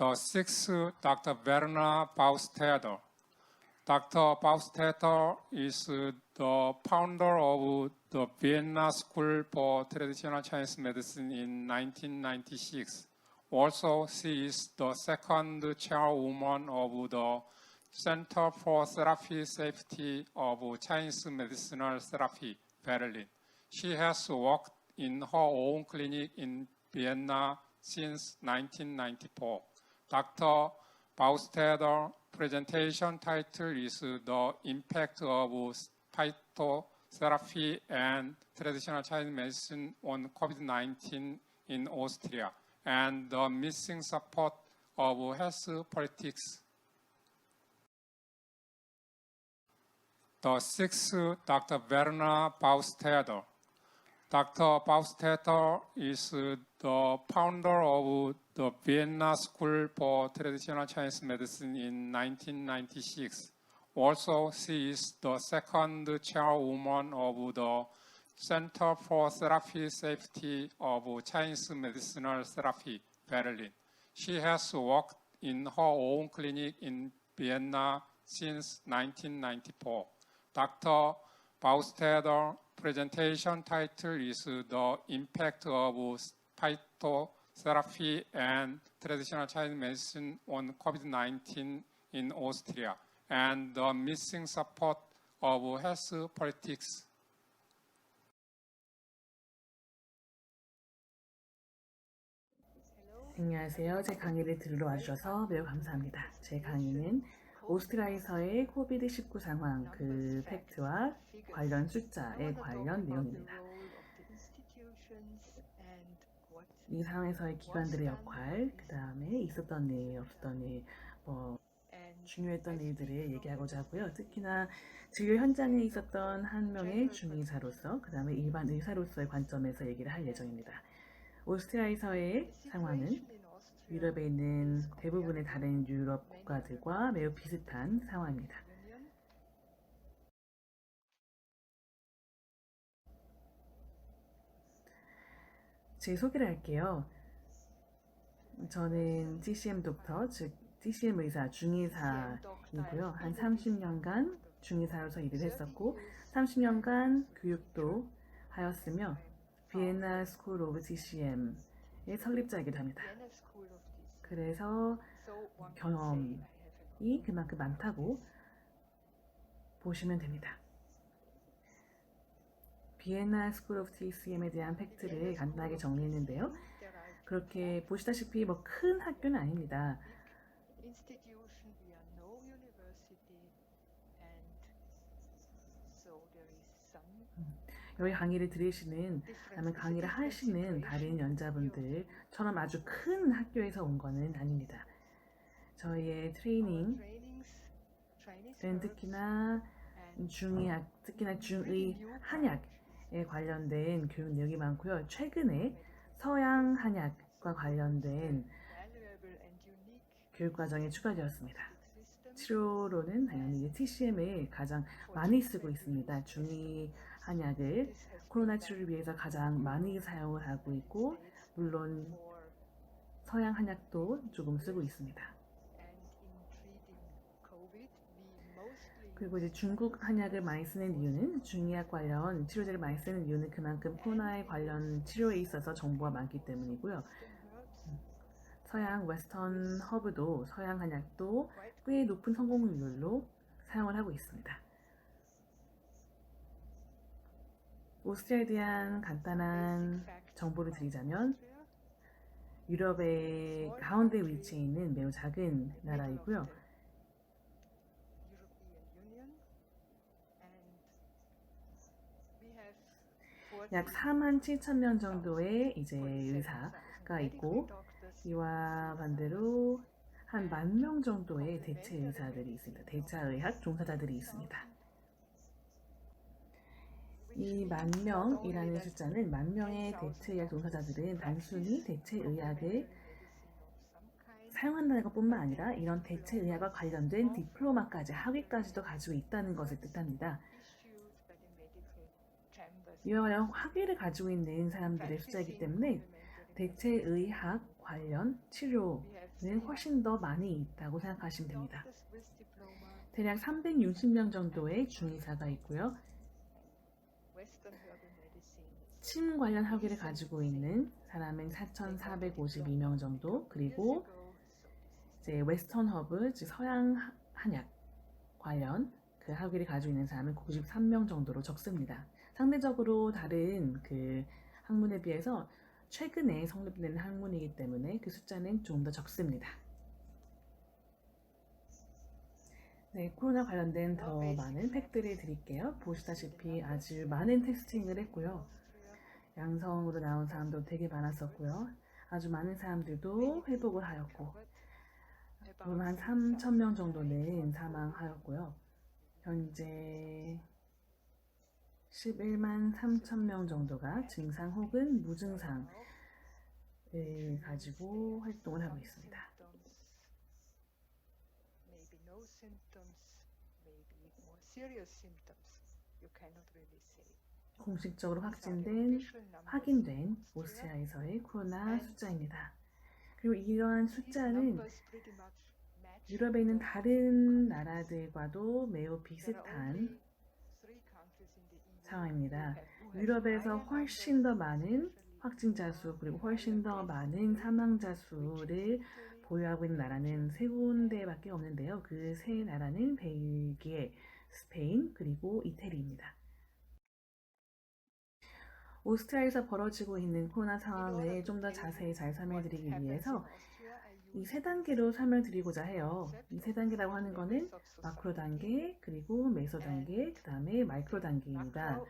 The sixth, Dr. Werner Bausteder. Dr. Bausteder is the founder of the Vienna School for Traditional Chinese Medicine in 1996. Also, she is the second chairwoman of the Center for Therapy Safety of Chinese Medicinal Therapy, Berlin. She has worked in her own clinic in Vienna since 1994. Dr. Bausteder presentation title is The Impact of Phytotherapy and Traditional Chinese Medicine on COVID-19 in Austria and the missing support of health politics. The sixth, Dr. Werner Bausteder. Dr. Bausteder is the founder of the Vienna School for Traditional Chinese Medicine in 1996. Also, she is the second chairwoman of the Center for Therapy Safety of Chinese Medicinal Therapy, Berlin. She has worked in her own clinic in Vienna since 1994. Dr. Bausteder presentation title is The Impact of Phytotherapy and Traditional Chinese Medicine on COVID-19 in Austria and the missing support of health politics. 안녕하세요. 제 강의를 들으러 와주셔서 매우 감사합니다. 제 강의는 오스트리아에서의 코비드19 상황, 그 팩트와 관련 숫자에 관련 내용입니다. 이 상황에서의 기관들의 역할, 그 다음에 있었던 일, 없었던 일, 뭐 중요했던 일들을 얘기하고자 하고요. 특히나 진료 현장에 있었던 한 명의 중의사로서, 그 다음에 일반 의사로서의 관점에서 얘기를 할 예정입니다. 오스트리아에서의 상황은 유럽에 있는 대부분의 다른 유럽 국가들과 매우 비슷한 상황입니다. 제 소개를 할게요. 저는 TCM 독터, 즉 TCM 의사, 중의사이고요. 한 30년간 중의사로서 일을 했었고 30년간 교육도 하였으며 비엔나 스쿨 오브 TCM의 설립자이기도 합니다. 그래서 경험이 그만큼 많다고 보시면 됩니다. 비엔나 스쿨 오브 TCM에 대한 팩트를 간단하게 정리했는데요. 그렇게 보시다시피 뭐 큰 학교는 아닙니다. 여기 강의를 들으시는 아니면 강의를 하시는 다른 연자분들처럼 아주 큰 학교에서 온 거는 아닙니다. 저희의 네, 특히나 중의학, 특히나 중의 한약에 관련된 교육 내용이 많고요. 최근에 서양 한약과 관련된 교육 과정이 추가되었습니다. 치료로는 당연히 TCM을 가장 많이 쓰고 있습니다. 중의 한약을 코로나 치료를 위해서 가장 많이 사용을 하고 있고 물론 서양 한약도 조금 쓰고 있습니다. 그리고 이제 중국 한약을 많이 쓰는 이유는 중의학 관련 치료제를 많이 쓰는 이유는 그만큼 코로나에 관련 치료에 있어서 정보가 많기 때문이고요. 서양 웨스턴 허브도 서양 한약도 꽤 높은 성공률로 사용을 하고 있습니다. 오스트리아에 대한 간단한 정보를 드리자면 유럽의 가운데 위치해 있는 매우 작은 나라이고요. 약40 4만 7천 명 정도의 이제 의사가 있고 이와 반대로 한 만 명 정도의 대체 의사들이 있습니다. 대차의학 종사자들이 있습니다. 이 만 명이라는 숫자는 만 명의 대체의학 종사자들은 단순히 대체의학을 사용한다는 것뿐만 아니라 이런 대체의학과 관련된 디플로마까지 학위까지도 가지고 있다는 것을 뜻합니다. 이와 관련 학위를 가지고 있는 사람들의 숫자이기 때문에 대체의학 관련 치료는 훨씬 더 많이 있다고 생각하시면 됩니다. 대략 360명 정도의 중의사가 있고요. 침 관련 학위를 가지고 있는 사람은 4,452명 정도, 그리고 이제 웨스턴 허브, 즉 서양 하- 한약 관련 그 학위를 가지고 있는 사람은 93명 정도로 적습니다. 상대적으로 다른 그 학문에 비해서 최근에 성립된 학문이기 때문에 그 숫자는 좀 더 적습니다. 네, 코로나 관련된 더 많은 팩트를 드릴게요. 보시다시피 아주 많은 테스팅을 했고요. 양성으로 나온 사람도 되게 많았었고요. 아주 많은 사람들도 회복을 하였고, 물론 한 3,000명 정도는 사망하였고요. 현재 11만 3천 명 정도가 증상 혹은 무증상을 가지고 활동을 하고 있습니다. 공식적으로 확진된, 확인된. 오스트리아에서의 코로나 숫자입니다. 그리고 이러한 숫자는 유럽에 있는 다른 나라들과도 매우 비슷한 상황입니다. 유럽에서 훨씬 더 많은 확진자 수 그리고 훨씬 더 많은 사망자 수를 보유하고 있는 나라는 세 군데밖에 없는데요. 그 세 나라는 벨기에, 스페인, 그리고 이태리입니다. 오스트리아에서 벌어지고 있는 코로나 상황을 좀더 자세히 잘 설명드리기 위해서 이 세 단계로 설명드리고자 해요. 이 세 단계라고 하는 거는 마크로 단계, 그리고 메소 단계, 그 다음에 마이크로 단계입니다.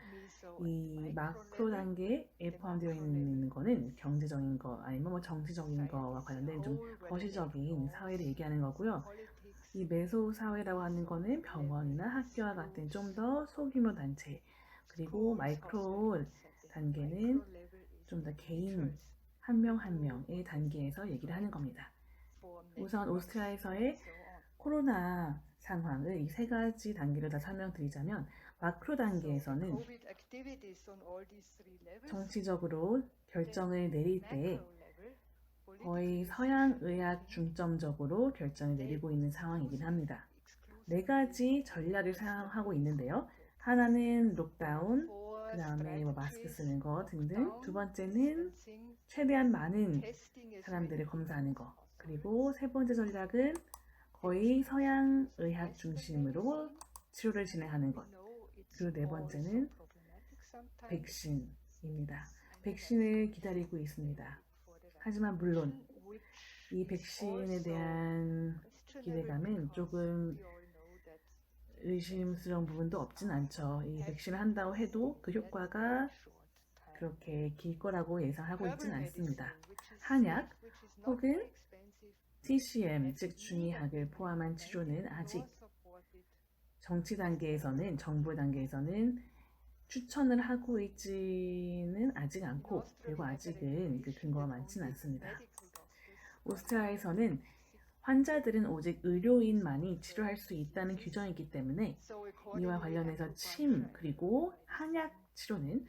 이 마크로 단계에 포함되어 있는 거는 경제적인 거 아니면 뭐 정치적인 거와 관련된 좀 거시적인 사회를 얘기하는 거고요. 이 메소 사회라고 하는 거는 병원이나 학교와 같은 좀 더 소규모 단체 그리고 마이크로 단계는 좀 더 개인 한 명 한 명의 단계에서 얘기를 하는 겁니다. 우선 오스트리아에서의 코로나 상황을 이 세 가지 단계를 다 설명드리자면 마크로 단계에서는 정치적으로 결정을 내릴 때 거의 서양 의학 중점적으로 결정을 내리고 있는 상황이긴 합니다. 네 가지 전략을 사용하고 있는데요. 하나는 록다운, 그 다음에 뭐 마스크 쓰는 거 등등. 두 번째는 최대한 많은 사람들을 검사하는 거. 그리고 세 번째 전략은 거의 서양 의학 중심으로 치료를 진행하는 것. 그리고 네 번째는 백신입니다. 백신을 기다리고 있습니다. 하지만 물론 이 백신에 대한 기대감은 조금 의심스러운 부분도 없진 않죠. 이 백신을 한다고 해도 그 효과가 그렇게 길 거라고 예상하고 있진 않습니다. 한약 혹은 TCM, 즉 중의학을 포함한 치료는 아직 정치 단계에서는 정부 단계에서는 추천을 하고 있지는 아직 않고 그리고 아직은 그 근거가 많지는 않습니다. 오스트리아에서는 환자들은 오직 의료인만이 치료할 수 있다는 규정이기 때문에 이와 관련해서 침 그리고 한약 치료는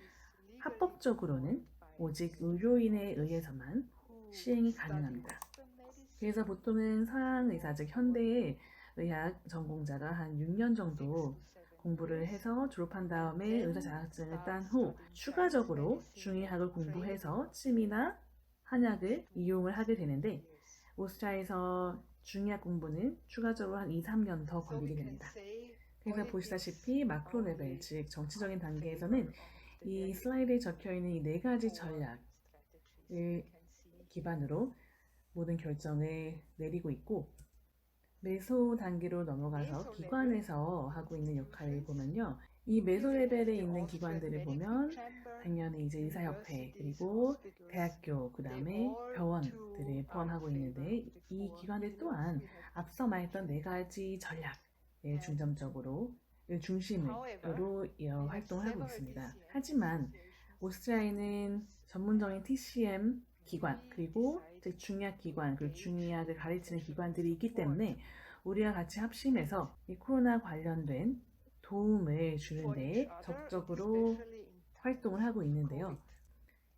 합법적으로는 오직 의료인에 의해서만 시행이 가능합니다. 그래서 보통은 서양 의사 즉 현대의 의학 전공자가 한 6년 정도 공부를 해서 졸업한 다음에 의사 자격증을 딴 후 추가적으로 중의학을 공부해서 침이나 한약을 이용을 하게 되는데 오스트리아에서 중의학 공부는 추가적으로 한 2, 3년 더 걸리게 됩니다. 그래서 보시다시피 마크로 레벨, 즉 정치적인 단계에서는 이 슬라이드에 적혀 있는 이 네 가지 전략을 기반으로 모든 결정을 내리고 있고 메소 단계로 넘어가서 기관에서 하고 있는 역할을 보면요. 이 메소 레벨에 있는 기관들을 보면 당연히 이제 의사협회 그리고 대학교 그 다음에 병원들을 포함하고 있는데 이 기관들 또한 앞서 말했던 네 가지 전략을 중점적으로 중심으로 어, 활동을 하고 있습니다. 하지만 오스트리아에는 전문적인 TCM 기관 그리고 즉 중의학 기관 그리고 중의학을 가르치는 기관들이 있기 때문에 우리와 같이 합심해서 이 코로나 관련된 도움을 주는데 적극적으로 활동을 하고 있는데요.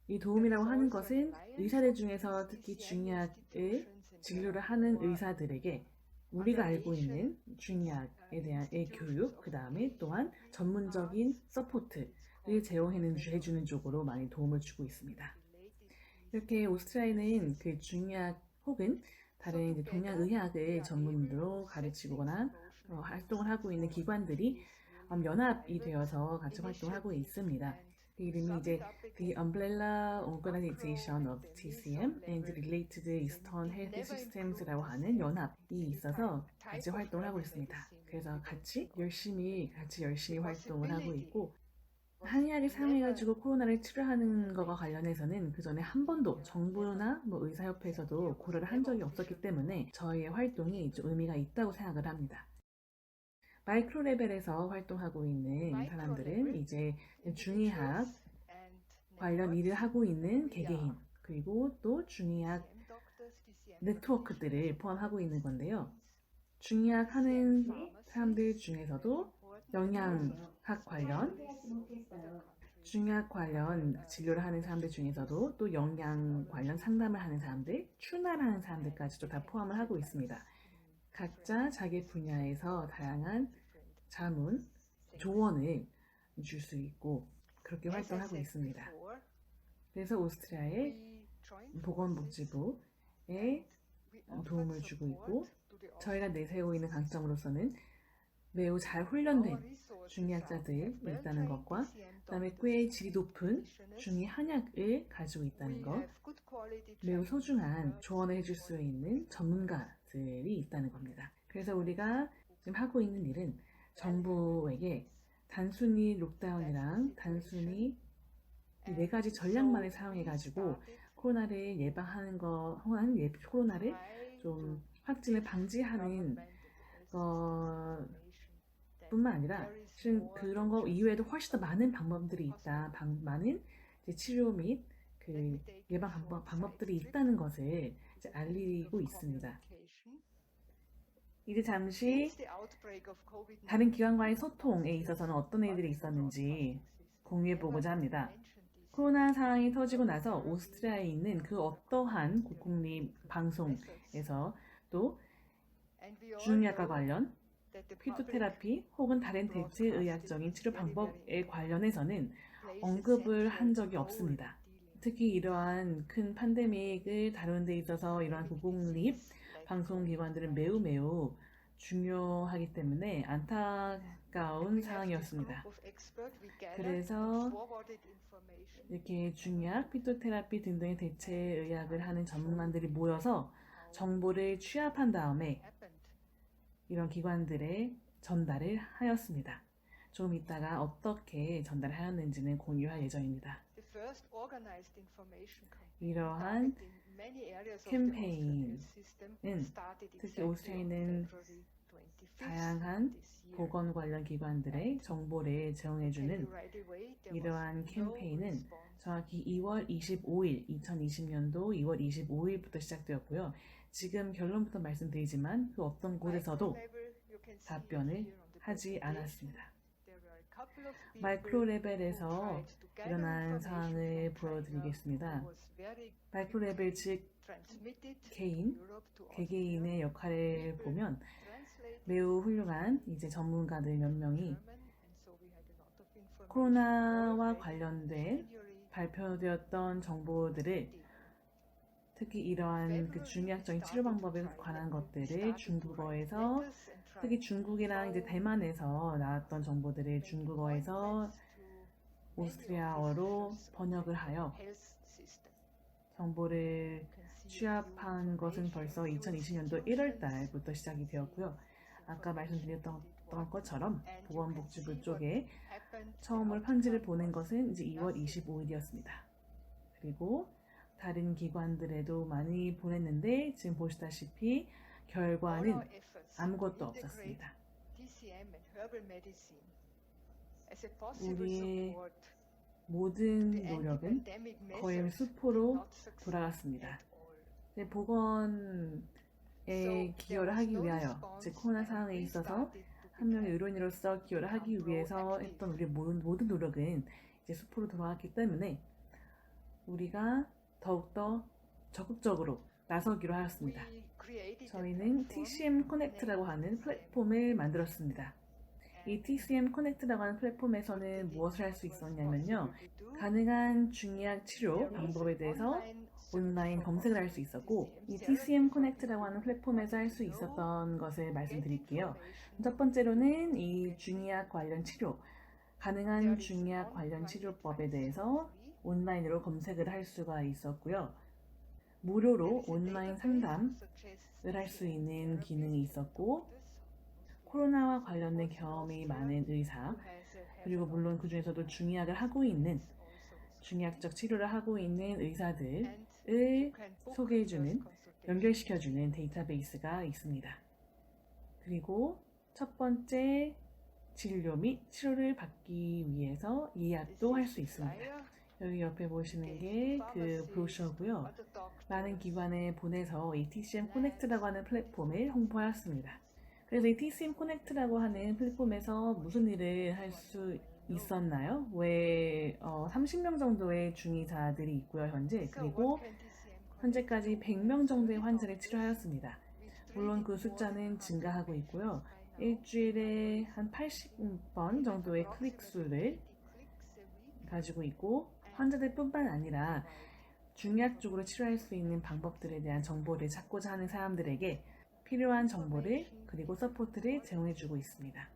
이 도움이라고 하는 것은 의사들 중에서 특히 중약을 진료를 하는 의사들에게 우리가 알고 있는 중약에 대한 의 교육, 그 다음에 또한 전문적인 서포트를 제공해주는 쪽으로 많이 도움을 주고 있습니다. 이렇게 오스트리아에는 그 중약 혹은 다른 동양 의학을 전문으로 가르치거나 어, 활동을 하고 있는 기관들이 음, 연합이 되어서 같이 활동을 하고 있습니다. 그 이름이 이제 The Umbrella Organization of TCM and Related Eastern Health Systems라고 하는 연합이 있어서 같이 활동을 하고 있습니다. 그래서 같이 열심히 같이 열심히 활동을 하고 있고 한의학을 사용해가지고 코로나를 치료하는 것과 관련해서는 그 전에 한 번도 정부나 뭐 의사협회에서도 고려를 한 적이 없었기 때문에 저희의 활동이 좀 의미가 있다고 생각을 합니다. 마이크로 레벨에서 활동하고 있는 사람들은 이제 중의학 관련 일을 하고 있는 개개인 그리고 또 중의학 네트워크들을 포함하고 있는 건데요. 중의학 하는 사람들 중에서도 영양학 관련 중의학 관련 진료를 하는 사람들 중에서도 또 영양 관련 상담을 하는 사람들, 출나를 하는 사람들까지도 다 포함을 하고 있습니다. 각자 자기 분야에서 다양한 자문, 조언을 줄 수 있고 그렇게 활동하고 있습니다. 그래서 오스트리아의 보건복지부에 도움을 주고 있고 저희가 내세우고 있는 강점으로서는 매우 잘 훈련된 중의학자들이 있다는 것과 그다음에 꽤 질이 높은 중의 한약을 가지고 있다는 것, 매우 소중한 조언을 해줄 수 있는 전문가 들이 있다는 겁니다. 그래서 우리가 지금 하고 있는 일은 정부에게 단순히 록다운이랑 단순히 이네 가지 전략만을 사용해가지고 코로나를 예방하는 거, 혹은 예- 코로나를 좀 확진을 방지하는 것 뿐만 아니라 실은 그런 거 이외에도 훨씬 더 많은 방법들이 있다. 방- 많은 치료 및 그 예방 방법, 방법들이 있다는 것을 알리고 있습니다. 이제 잠시 다른 기관과의 소통에 있어서는 어떤 일들이 있었는지 공유해 보고자 합니다. 코로나 상황이 터지고 나서 오스트리아에 있는 그 어떠한 국공립 방송에서 또 중의학과 관련 피토테라피 혹은 다른 대체 의학적인 치료 방법에 관련해서는 언급을 한 적이 없습니다. 특히 이러한 큰 팬데믹을 다루는 데 있어서 이러한 국공립 방송기관들은 매우 매우 중요하기 때문에 안타까운 상황이었습니다. 그래서 이렇게 중약, 피토테라피 등등의 대체 의학을 하는 전문가들이 모여서 정보를 취합한 다음에 이런 기관들에 전달을 하였습니다. 좀 이따가 어떻게 전달을 하였는지는 공유할 예정입니다. 이러한 캠페인은 특히 오스트리아에는 다양한 보건 관련 기관들의 정보를 제공해주는 이러한 캠페인은 정확히 2월 25일, 2020년도 2월 25일부터 시작되었고요. 지금 결론부터 말씀드리지만 그 어떤 곳에서도 답변을 하지 않았습니다. 마이크로 레벨에서 일어난 상황을 보여드리겠습니다. 마이크로 레벨 즉 개인, 개개인의 역할을 보면 매우 훌륭한 이제 전문가들 몇 명이 코로나와 관련된 발표되었던 정보들을 특히 이러한 그 중의학적인 치료 방법에 관한 것들을 중국어에서 특히 중국이랑 이제 대만에서 나왔던 정보들을 중국어에서 오스트리아어로 번역을 하여 정보를 취합한 것은 벌써 2020년도 1월 달부터 시작이 되었고요. 아까 말씀드렸던 것처럼 보건복지부 쪽에 처음으로 편지를 보낸 것은 이제 2월 25일이었습니다. 그리고 다른 기관들에도 많이 보냈는데 지금 보시다시피 결과는 아무것도 없었습니다. 우리의 모든 노력은 거의 수포로 돌아갔습니다. 네, 보건에 기여를 하기 위하여, 즉 코로나 상황에 있어서 한 명의 의료인으로서 기여를 하기 위해서 했던 우리의 모든, 모든 노력은 이제 수포로 돌아갔기 때문에 우리가 더욱더 적극적으로 나서기로 하였습니다. 저희는 TCM 커넥트라고 하는 플랫폼을 만들었습니다. 이 TCM 커넥트라고 하는 플랫폼에서는 무엇을 할 수 있었냐면요. 가능한 중의학 치료 방법에 대해서 온라인 검색을 할 수 있었고 이 TCM 커넥트라고 하는 플랫폼에서 할 수 있었던 것을 말씀드릴게요. 첫 번째로는 이 중의학 관련 치료, 가능한 중의학 관련 치료법에 대해서 온라인으로 검색을 할 수가 있었고요. 무료로 온라인 상담을 할 수 있는 기능이 있었고 코로나와 관련된 경험이 많은 의사 그리고 물론 그 중에서도 중의학을 하고 있는 중의학적 치료를 하고 있는 의사들을 소개해주는 연결시켜주는 데이터베이스가 있습니다. 그리고 첫 번째 진료 및 치료를 받기 위해서 예약도 할 수 있습니다. 여기 옆에 보시는 게 그 브로셔고요. 많은 기관에 보내서 이 TCM 코넥트라고 하는 플랫폼을 홍보하였습니다. 그래서 이 TCM 코넥트라고 하는 플랫폼에서 무슨 일을 할 수 있었나요? 왜 어, 30명 정도의 중의사들이 있고요, 현재. 그리고 현재까지 100명 정도의 환자를 치료하였습니다. 물론 그 숫자는 증가하고 있고요. 일주일에 한 80번 정도의 클릭 수를 가지고 있고 환자들뿐만 아니라 중약 쪽으로 치료할 수 있는 방법들에 대한 정보를 찾고자 하는 사람들에게 필요한 정보를 그리고 서포트를 제공해주고 있습니다.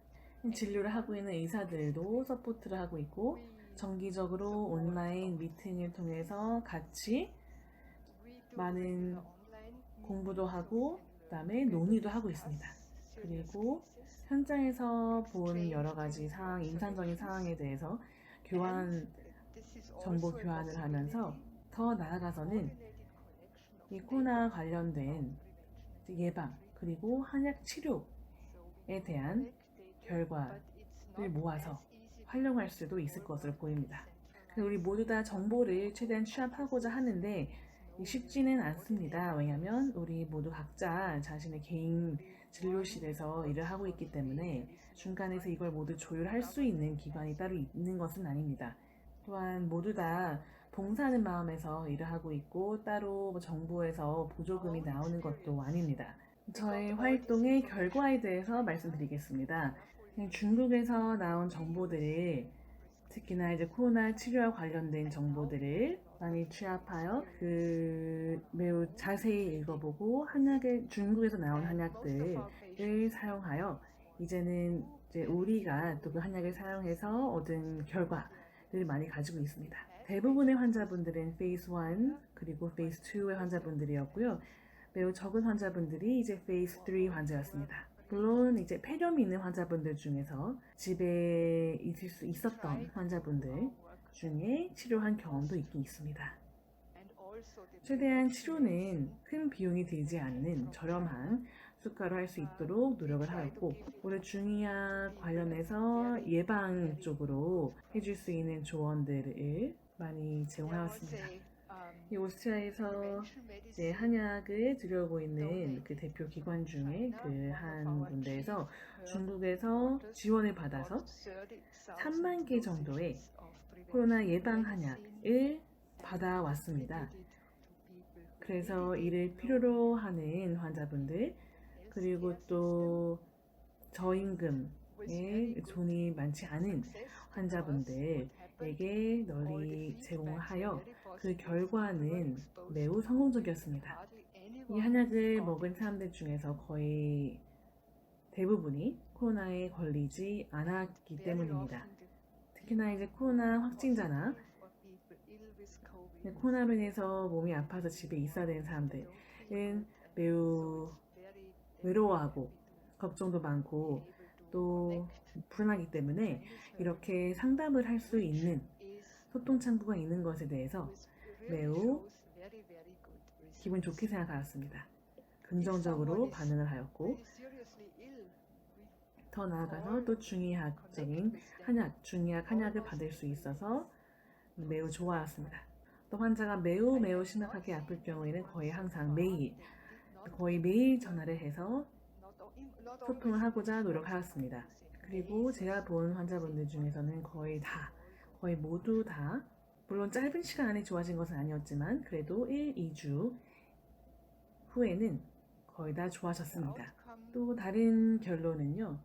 진료를 하고 있는 의사들도 서포트를 하고 있고 정기적으로 온라인 미팅을 통해서 같이 많은 공부도 하고 그다음에 논의도 하고 있습니다. 그리고 현장에서 본 여러 가지 상황, 임상적인 상황에 대해서 교환 정보 교환을 하면서 더 나아가서는 이 코로나 관련된 예방 그리고 한약 치료에 대한 결과를 모아서 활용할 수도 있을 것으로 보입니다. 우리 모두 다 정보를 최대한 취합하고자 하는데 쉽지는 않습니다. 왜냐하면 우리 모두 각자 자신의 개인 진료실에서 일을 하고 있기 때문에 중간에서 이걸 모두 조율할 수 있는 기관이 따로 있는 것은 아닙니다. 또한 모두 다 봉사하는 마음에서 일을 하고 있고 따로 뭐 정부에서 보조금이 나오는 것도 아닙니다. 저의 활동의 결과에 대해서 말씀드리겠습니다. 중국에서 나온 정보들을 특히나 이제 코로나 치료와 관련된 정보들을 많이 취합하여 그 매우 자세히 읽어보고 한약을 중국에서 나온 한약들을 사용하여 이제는 이제 우리가 또 그 한약을 사용해서 얻은 결과 를 많이 가지고 있습니다. 대부분의 환자분들은 페이스 1 그리고 페이스 2의 환자분들이었고요. 매우 적은 환자분들이 이제 페이스 3 환자였습니다. 물론 이제 폐렴이 있는 환자분들 중에서 집에 있을 수 있었던 환자분들 중에 치료한 경험도 있긴 있습니다. 최대한 치료는 큰 비용이 들지 않는 저렴한 수가로 할수 있도록 노력을 하였고 올해 중의학 관련해서 예방 쪽으로 해줄 수 있는 조언들을 많이 제공하였습니다. 이 오스트리아에서 이제 한약을 들여오고 있는 그 대표 기관 중에 그 한 군데에서 중국에서 지원을 받아서 3만 개 정도의 코로나 예방 한약을 받아왔습니다. 그래서 이를 필요로 하는 환자분들 그리고 또 저임금에 돈이 많지 않은 환자분들에게 널리 제공하여 그 결과는 매우 성공적이었습니다. 이 한약을 먹은 사람들 중에서 거의 대부분이 코로나에 걸리지 않았기 때문입니다. 특히나 이제 코로나 확진자나 코로나로 인해서 몸이 아파서 집에 있어야 되는 사람들은 매우 외로워하고 걱정도 많고 또 불안하기 때문에 이렇게 상담을 할 수 있는 소통 창구가 있는 것에 대해서 매우 기분 좋게 생각하였습니다. 긍정적으로 반응을 하였고 더 나아가서 또 중의학적인 한약, 중의학 한약을 받을 수 있어서 매우 좋아했습니다. 또 환자가 매우 매우 심각하게 아플 경우에는 거의 항상 매일 거의 매일 전화를 해서 소통을 하고자 노력하였습니다. 그리고 제가 본 환자분들 중에서는 거의 다, 거의 모두 다 물론 짧은 시간 안에 좋아진 것은 아니었지만 그래도 1, 2주 후에는 거의 다 좋아졌습니다. 또 다른 결론은요.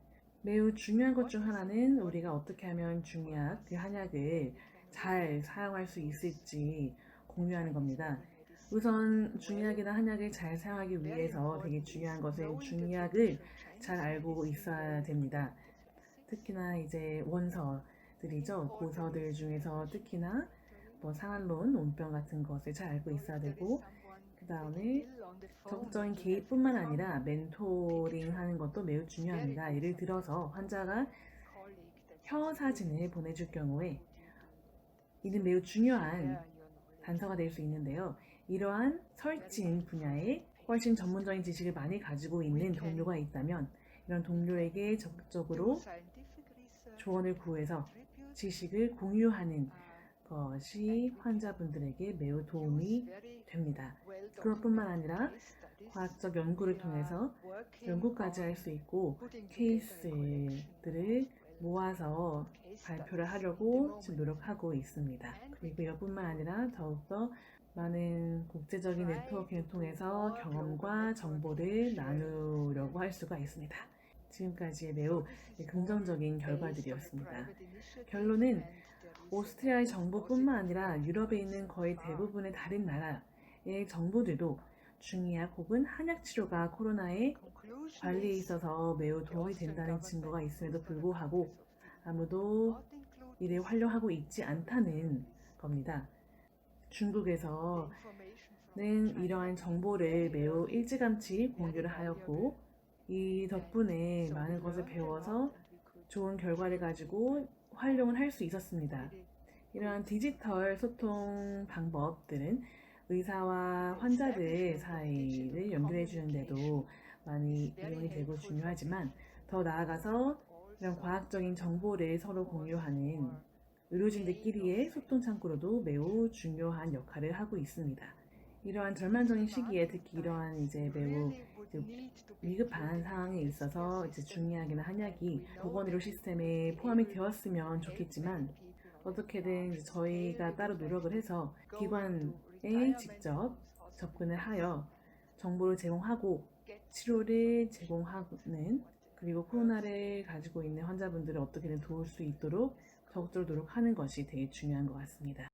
매우 중요한 것 중 하나는 우리가 어떻게 하면 중약, 그 한약을 잘 사용할 수 있을지 공유하는 겁니다. 우선 중약이나 한약을 잘 사용하기 위해서 되게 중요한 것은 중약을 잘 알고 있어야 됩니다. 특히나 이제 원서들이죠. 고서들 중에서 특히나 뭐 상한론, 온병 같은 것을 잘 알고 있어야 되고 그 다음에 적극적인 개입뿐만 아니라 멘토링 하는 것도 매우 중요합니다. 예를 들어서 환자가 혀 사진을 보내줄 경우에 이는 매우 중요한 단서가 될 수 있는데요. 이러한 설진 분야에 훨씬 전문적인 지식을 많이 가지고 있는 동료가 있다면 이런 동료에게 적극적으로 조언을 구해서 지식을 공유하는 것이 환자분들에게 매우 도움이 됩니다. 그것뿐만 아니라 과학적 연구를 통해서 연구까지 할 수 있고 케이스들을 모아서 발표를 하려고 지금 노력하고 있습니다. 그리고 이것뿐만 아니라 더욱더 많은 국제적인 네트워킹을 통해서 경험과 정보를 나누려고 할 수가 있습니다. 지금까지의 매우 긍정적인 결과들이었습니다. 결론은 오스트리아의 정부뿐만 아니라 유럽에 있는 거의 대부분의 다른 나라의 정부들도 중의학 혹은 한약 치료가 코로나의 관리에 있어서 매우 도움이 된다는 증거가 있음에도 불구하고 아무도 이를 활용하고 있지 않다는 겁니다. 중국에서는 이러한 정보를 매우 일찌감치 공유를 하였고 이 덕분에 많은 것을 배워서 좋은 결과를 가지고 활용을 할 수 있었습니다. 이러한 디지털 소통 방법들은 의사와 환자들 사이를 연결해 주는데도 많이 이용이 되고 중요하지만 더 나아가서 이런 과학적인 정보를 서로 공유하는 의료진들끼리의 소통 창구로도 매우 중요한 역할을 하고 있습니다. 이러한 절망적인 시기에 특히 이러한 이제 매우 위급한 상황에 있어서 이제 중의학이나 한약이 보건의료 시스템에 포함이 되었으면 좋겠지만 어떻게든 이제 저희가 따로 노력을 해서 기관에 직접 접근을 하여 정보를 제공하고 치료를 제공하는 그리고 코로나를 가지고 있는 환자분들을 어떻게든 도울 수 있도록 적극적으로 노력하는 것이 되게 중요한 것 같습니다.